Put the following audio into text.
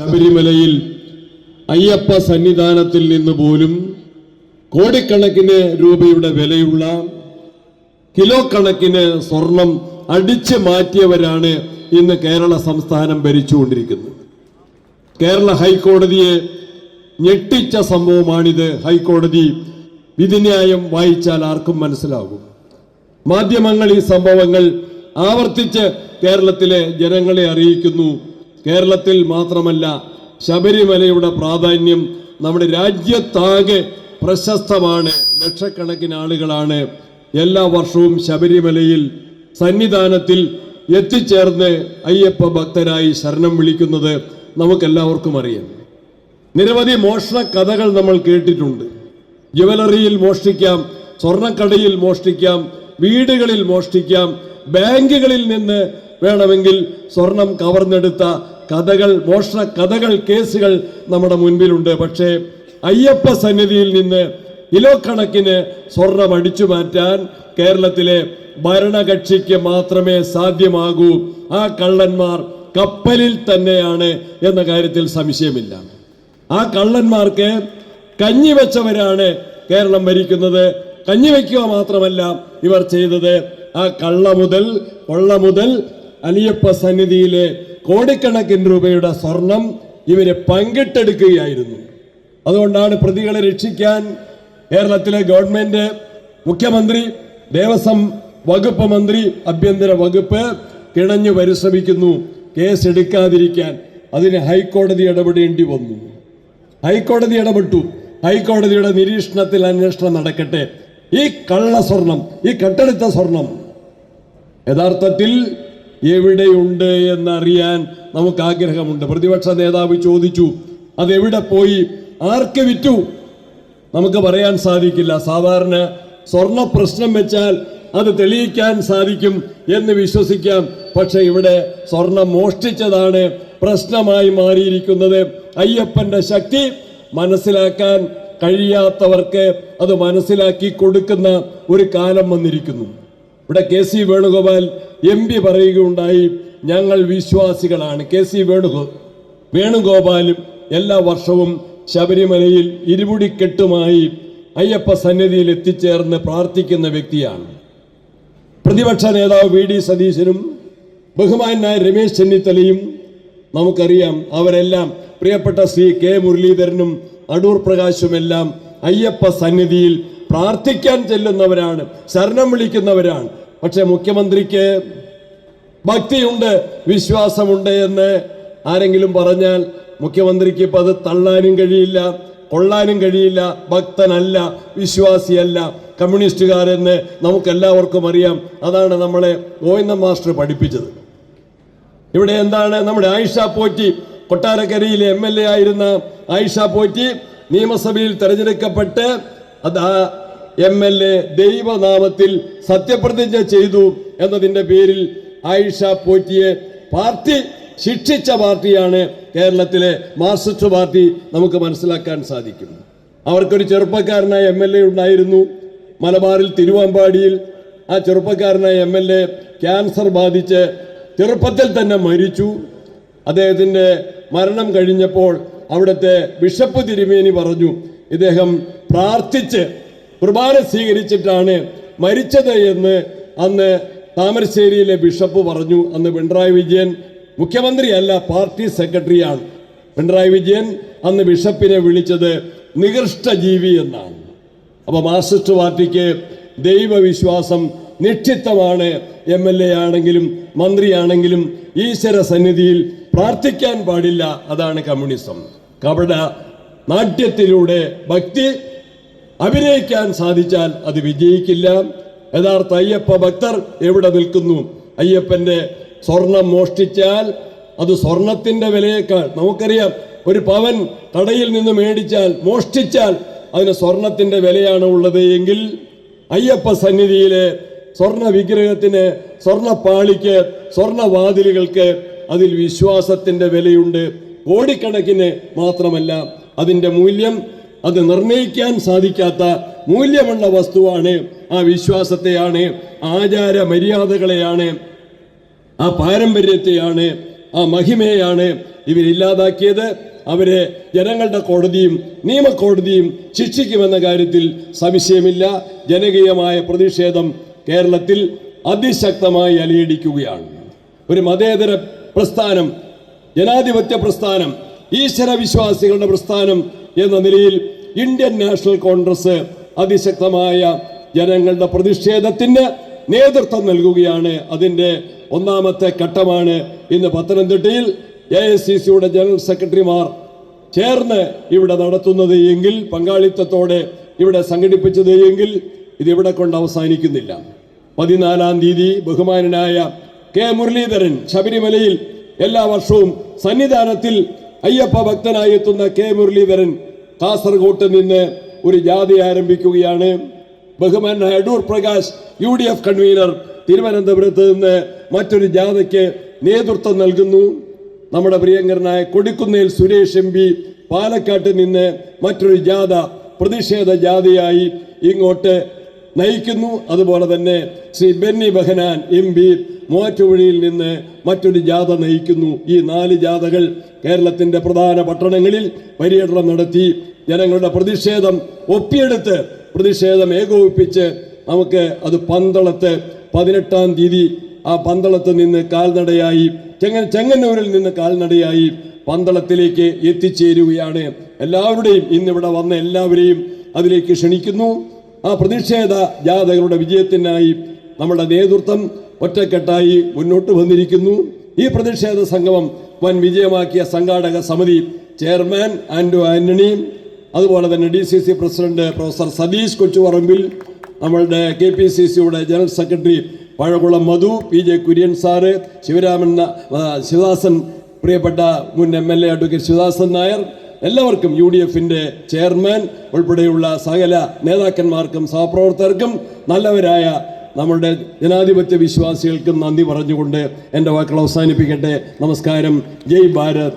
ശബരിമലയിൽ അയ്യപ്പ സന്നിധാനത്തിൽ നിന്ന് പോലും കോടിക്കണക്കിന് രൂപയുടെ വിലയുള്ള കിലോ കണക്കിന് സ്വർണം അടിച്ചു മാറ്റിയവരാണ് ഇന്ന് കേരള സംസ്ഥാനം ഭരിച്ചുകൊണ്ടിരിക്കുന്നത്. കേരള ഹൈക്കോടതിയെ ഞെട്ടിച്ച സംഭവമാണിത്. ഹൈക്കോടതി വിധിന്യായം വായിച്ചാൽ ആർക്കും മനസ്സിലാകും. മാധ്യമങ്ങൾ ഈ സംഭവങ്ങൾ ആവർത്തിച്ച് കേരളത്തിലെ ജനങ്ങളെ അറിയിക്കുന്നു. കേരളത്തിൽ മാത്രമല്ല ശബരിമലയുടെ പ്രാധാന്യം നമ്മുടെ രാജ്യത്താകെ പ്രശസ്തമാണ്. ലക്ഷക്കണക്കിന് ആളുകളാണ് എല്ലാ വർഷവും ശബരിമലയിൽ സന്നിധാനത്തിൽ എത്തിച്ചേർന്ന് അയ്യപ്പ ഭക്തരായി ശരണം വിളിക്കുന്നത് നമുക്കെല്ലാവർക്കും അറിയാം. നിരവധി മോഷണ കഥകൾ നമ്മൾ കേട്ടിട്ടുണ്ട്. ജുവലറിയിൽ മോഷ്ടിക്കാം സ്വർണക്കടയിൽ മോഷ്ടിക്കാം വീടുകളിൽ മോഷ്ടിക്കാം ബാങ്കുകളിൽ നിന്ന് വേണമെങ്കിൽ സ്വർണം കവർന്നെടുത്ത കഥകൾ മോഷണ കഥകൾ കേസുകൾ നമ്മുടെ മുൻപിലുണ്ട്. പക്ഷേ അയ്യപ്പ സന്നിധിയിൽ നിന്ന് കിലോ കണക്കിന് സ്വർണം അടിച്ചു മാറ്റാൻ കേരളത്തിലെ ഭരണകക്ഷിക്ക് മാത്രമേ സാധ്യമാകൂ. ആ കള്ളന്മാർ കപ്പലിൽ തന്നെയാണ് എന്ന കാര്യത്തിൽ സംശയമില്ല. ആ കള്ളന്മാർക്ക് കഞ്ഞി വെച്ചവരാണ് കേരളം ഭരിക്കുന്നത്. കഞ്ഞി വയ്ക്കുക മാത്രമല്ല ഇവർ ചെയ്തത്. ആ കള്ള മുതൽ കൊള്ള മുതൽ അലിയപ്പ സന്നിധിയിലെ കോടിക്കണക്കിന് രൂപയുടെ സ്വർണം ഇവരെ പങ്കിട്ടെടുക്കുകയായിരുന്നു. അതുകൊണ്ടാണ് പ്രതികളെ രക്ഷിക്കാൻ കേരളത്തിലെ ഗവൺമെന്റ് മുഖ്യമന്ത്രി ദേവസ്വം വകുപ്പ് മന്ത്രി ആഭ്യന്തര വകുപ്പ് കിണഞ്ഞു പരിശ്രമിക്കുന്നു കേസ് എടുക്കാതിരിക്കാൻ അതിന് ഹൈക്കോടതി ഇടപെടേണ്ടി വന്നു. ഹൈക്കോടതി ഇടപെട്ടു. ഹൈക്കോടതിയുടെ നിരീക്ഷണത്തിൽ അന്വേഷണം നടക്കട്ടെ. ഈ കള്ള സ്വർണം ഈ കട്ടെടുത്ത സ്വർണം യഥാർത്ഥത്തിൽ എവിടെയുണ്ട് എന്നറിയാൻ നമുക്ക് ആഗ്രഹമുണ്ട് പ്രതിപക്ഷ നേതാവ് ചോദിച്ചു അതെവിടെ പോയി? ആർക്ക് വിറ്റു? നമുക്ക് പറയാൻ സാധിക്കില്ല. സാധാരണ സ്വർണ പ്രശ്നം വെച്ചാൽ അത് തെളിയിക്കാൻ സാധിക്കും എന്ന് വിശ്വസിക്കാം. പക്ഷെ ഇവിടെ സ്വർണം മോഷ്ടിച്ചതാണ് പ്രശ്നമായി മാറിയിരിക്കുന്നത്. അയ്യപ്പന്റെ ശക്തി മനസ്സിലാക്കാൻ കഴിയാത്തവർക്ക് അത് മനസ്സിലാക്കി കൊടുക്കുന്ന ഒരു കാലം വന്നിരിക്കുന്നു. ഇവിടെ K C Venugopal M P പറയുകയുണ്ടായി ഞങ്ങൾ വിശ്വാസികളാണ്. കെ സി വേണുഗോ വേണുഗോപാലും എല്ലാ വർഷവും ശബരിമലയിൽ ഇരുമുടിക്കെട്ടുമായി അയ്യപ്പ സന്നിധിയിൽ എത്തിച്ചേർന്ന് പ്രാർത്ഥിക്കുന്ന വ്യക്തിയാണ്. പ്രതിപക്ഷ നേതാവ് വി ഡി സതീശനും ബഹുമാനായ രമേശ് ചെന്നിത്തലയും നമുക്കറിയാം അവരെല്ലാം പ്രിയപ്പെട്ട ശ്രീ കെ മുരളീധരനും അടൂർ പ്രകാശുമെല്ലാം അയ്യപ്പ സന്നിധിയിൽ പ്രാർത്ഥിക്കാൻ ചെല്ലുന്നവരാണ് ശരണം വിളിക്കുന്നവരാണ്. പക്ഷെ മുഖ്യമന്ത്രിക്ക് ഭക്തിയുണ്ട് വിശ്വാസമുണ്ട് എന്ന് ആരെങ്കിലും പറഞ്ഞാൽ മുഖ്യമന്ത്രിക്ക് ഇപ്പം അത് തള്ളാനും കഴിയില്ല കൊള്ളാനും കഴിയില്ല. ഭക്തനല്ല വിശ്വാസിയല്ല കമ്മ്യൂണിസ്റ്റുകാരെന്ന് നമുക്കെല്ലാവർക്കും അറിയാം. അതാണ് നമ്മളെ ഗോവിന്ദ മാസ്റ്റർ പഠിപ്പിച്ചത്. ഇവിടെ എന്താണ് നമ്മുടെ ആയിഷ പോറ്റി കൊട്ടാരക്കരയിലെ എം എൽ എ ആയിരുന്ന ആയിഷ പോറ്റി നിയമസഭയിൽ തെരഞ്ഞെടുക്കപ്പെട്ട് അത് എം എൽ എ ദൈവനാമത്തിൽ സത്യപ്രതിജ്ഞ ചെയ്തു എന്നതിന്റെ പേരിൽ ആയിഷ പോറ്റിയെ പാർട്ടി ശിക്ഷിച്ച പാർട്ടിയാണ് കേരളത്തിലെ മാർക്സിസ്റ്റ് പാർട്ടി നമുക്ക് മനസ്സിലാക്കാൻ സാധിക്കും. അവർക്കൊരു ചെറുപ്പക്കാരനായ എം എൽ എ ഉണ്ടായിരുന്നു. മലബാറിൽ തിരുവമ്പാടിയിൽ ആ ചെറുപ്പക്കാരനായ എം എൽ എ ക്യാൻസർ ബാധിച്ച് ചെറുപ്പത്തിൽ തന്നെ മരിച്ചു. അദ്ദേഹത്തിന്റെ മരണം കഴിഞ്ഞപ്പോൾ അവിടുത്തെ ബിഷപ്പ് തിരുമേനി പറഞ്ഞു ഇദ്ദേഹം പ്രാർത്ഥിച്ച് കുർബാന സ്വീകരിച്ചിട്ടാണ് മരിച്ചത് എന്ന് അന്ന് താമരശ്ശേരിയിലെ ബിഷപ്പ് പറഞ്ഞു. അന്ന് പിണറായി വിജയൻ മുഖ്യമന്ത്രിയല്ല പാർട്ടി സെക്രട്ടറിയാണ്. പിണറായി വിജയൻ അന്ന് ബിഷപ്പിനെ വിളിച്ചത് നികൃഷ്ട ജീവി എന്നാണ്. അപ്പോൾ മാർക്സിസ്റ്റ് പാർട്ടിക്ക് ദൈവവിശ്വാസം നിക്ഷിപ്തമാണ്. എം എൽ എ ആണെങ്കിലും മന്ത്രിയാണെങ്കിലും ഈശ്വര സന്നിധിയിൽ പ്രാർത്ഥിക്കാൻ പാടില്ല. അതാണ് കമ്മ്യൂണിസം. കപട നാട്യത്തിലൂടെ ഭക്തി അഭിനയിക്കാൻ സാധിച്ചാൽ അത് വിജയിക്കില്ല. യഥാർത്ഥ അയ്യപ്പ ഭക്തർ എവിടെ നിൽക്കുന്നു? അയ്യപ്പന്റെ സ്വർണം മോഷ്ടിച്ചാൽ അത് സ്വർണത്തിന്റെ വിലയേക്കാൾ നമുക്കറിയാം ഒരു പവൻ കടയിൽ നിന്ന് മേടിച്ചാൽ മോഷ്ടിച്ചാൽ അതിന് സ്വർണത്തിന്റെ വിലയാണ് ഉള്ളത് എങ്കിൽ അയ്യപ്പ സന്നിധിയിലെ സ്വർണ വിഗ്രഹത്തിന് സ്വർണ പാളിക്ക് സ്വർണ അതിൽ വിശ്വാസത്തിന്റെ വിലയുണ്ട്. കോടിക്കണക്കിന് മാത്രമല്ല അതിന്റെ മൂല്യം അത് നിർണയിക്കാൻ സാധിക്കാത്ത മൂല്യമുള്ള വസ്തുവാണ് ആ വിശ്വാസത്തെയാണ് ആചാര മര്യാദകളെയാണ് ആ പാരമ്പര്യത്തെയാണ് ആ മഹിമയാണ് ഇവരില്ലാതാക്കിയത് അവരെ ജനങ്ങളുടെ കോടതിയും നിയമക്കോടതിയും ശിക്ഷിക്കുമെന്ന കാര്യത്തിൽ സംശയമില്ല. ജനകീയമായ പ്രതിഷേധം കേരളത്തിൽ അതിശക്തമായി അലയടിക്കുകയാണ്. ഒരു മതേതര പ്രസ്ഥാനം ജനാധിപത്യ പ്രസ്ഥാനം ഈശ്വര വിശ്വാസികളുടെ പ്രസ്ഥാനം എന്ന നിലയിൽ ഇന്ത്യൻ നാഷണൽ കോൺഗ്രസ് അതിശക്തമായ ജനങ്ങളുടെ പ്രതിഷേധത്തിന് നേതൃത്വം നൽകുകയാണ്. അതിന്റെ ഒന്നാമത്തെ ഘട്ടമാണ് ഇന്ന് പത്തനംതിട്ടയിൽ എ ഐ സി സിയുടെ ജനറൽ സെക്രട്ടറിമാർ ചേർന്ന് ഇവിടെ നടത്തുന്നത് എങ്കിൽ പങ്കാളിത്തത്തോടെ ഇവിടെ സംഘടിപ്പിച്ചത് എങ്കിൽ ഇത് ഇവിടെ കൊണ്ട് അവസാനിക്കുന്നില്ല. പതിനാലാം തീയതി ബഹുമാനനായ കെ മുരളീധരൻ ശബരിമലയിൽ എല്ലാ വർഷവും സന്നിധാനത്തിൽ അയ്യപ്പ ഭക്തനായി എത്തുന്ന കെ മുരളീധരൻ കാസർഗോട്ട് നിന്ന് ഒരു ജാഥ ആരംഭിക്കുകയാണ്. ബഹുമാനായ Adoor Prakash U D F convener തിരുവനന്തപുരത്ത് നിന്ന് മറ്റൊരു ജാഥയ്ക്ക് നേതൃത്വം നൽകുന്നു. നമ്മുടെ പ്രിയങ്കരനായ കൊടിക്കുന്നേൽ സുരേഷ് എം പി പാലക്കാട്ട് നിന്ന് മറ്റൊരു ജാഥ പ്രതിഷേധ ജാഥയായി ഇങ്ങോട്ട് നയിക്കുന്നു. അതുപോലെ തന്നെ ശ്രീ ബെന്നി ബഹനാൻ എം പി മൂവാറ്റുപുഴയിൽ നിന്ന് മറ്റൊരു ജാഥ നയിക്കുന്നു. ഈ നാല് ജാഥകൾ കേരളത്തിന്റെ പ്രധാന പട്ടണങ്ങളിൽ പര്യടനം നടത്തി ജനങ്ങളുടെ പ്രതിഷേധം ഒപ്പിയെടുത്ത് പ്രതിഷേധം ഏകോപിപ്പിച്ച് നമുക്ക് അത് പന്തളത്ത് പതിനെട്ടാം തീയതി ആ പന്തളത്ത് നിന്ന് കാൽനടയായി ചെങ്ങ ചെങ്ങന്നൂരിൽ നിന്ന് കാൽനടയായി പന്തളത്തിലേക്ക് എത്തിച്ചേരുകയാണ്. എല്ലാവരുടെയും ഇന്നിവിടെ വന്ന എല്ലാവരെയും അതിലേക്ക് ക്ഷണിക്കുന്നു. ആ പ്രതിഷേധ ജാഥകളുടെ വിജയത്തിനായി നമ്മുടെ നേതൃത്വം ഒറ്റക്കെട്ടായി മുന്നോട്ട് വന്നിരിക്കുന്നു. ഈ പ്രതിഷേധ സംഗമം വൻ വിജയമാക്കിയ സംഘാടക സമിതി ചെയർമാൻ ആൻഡോ ആന്റണി അതുപോലെ തന്നെ D C C president professor Satheesh Kochuparambil നമ്മളുടെ കെ പി സി സിയുടെ general secretary Pazhakulam Madhu P J Kurian sir Sivaraman Sivadasan പ്രിയപ്പെട്ട മുൻ M L A advocate Sivadasan Nair എല്ലാവർക്കും യു ഡി എഫിന്റെ ചെയർമാൻ ഉൾപ്പെടെയുള്ള സകല നേതാക്കന്മാർക്കും സഹപ്രവർത്തകർക്കും നല്ലവരായ നമ്മളുടെ ജനാധിപത്യ വിശ്വാസികൾക്കും നന്ദി പറഞ്ഞുകൊണ്ട് എന്റെ വാക്കുകൾ അവസാനിപ്പിക്കട്ടെ. നമസ്കാരം. ജയ് ഭാരത്.